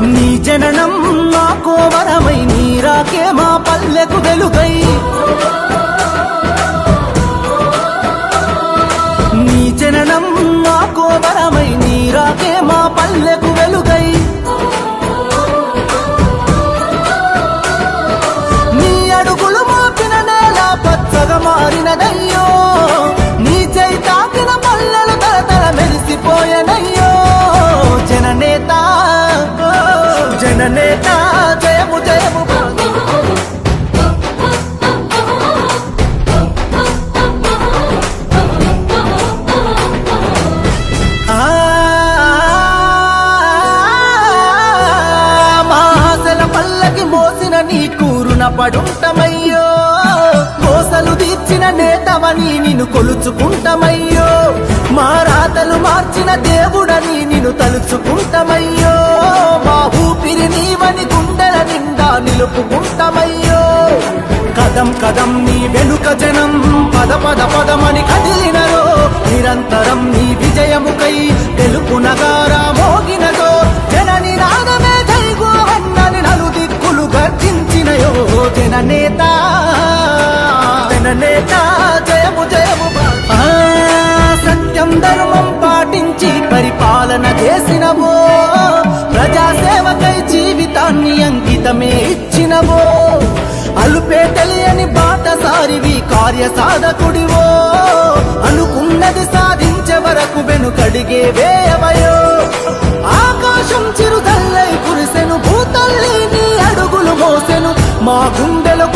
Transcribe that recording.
నీ జననం మా కోవరమై నీరాకే మా పల్లెకు వెలుగై. నీ జననం మా కోవరమై జననేత జయము జయము. పల్లకి మోసిన నీ కూరున పడుంటమయ్యో. కోసలు తీర్చిన నేతవని నిన్ను కొలుచుకుంటమయ్యో. మా రాతలు మార్చిన దేవుడని నిన్ను తలుచుకుంటమయ్యో. నిలుపుకుంటమయ్యో కదం కదం నీ వెనుక జనం పద పద పదమని కదిలినరో. నిరంతరం నీ విజయముకై తెలుపు నగారా మోగినదో. జనని నాదమే జైగో అన్నని నలు దిక్కులు గర్జించినయో జననేత జననేత జయము జయము. ఆ, సత్యం ధర్మం పాటించి పరిపాలన చేసినవో. ప్రజాసేవకై జీవితాన్ని అంకితమే ఇచ్చినవో? అలుపే తెలియని బాటసారివి కార్య సాధకుడివో అనుకున్నది సాధించే వరకు వెనుకడిగే వేయవయో ఆకాశం చిరుదల్లై కురిసెను భూతల్లి నీ అడుగులు మోసెను మా గుండెలకు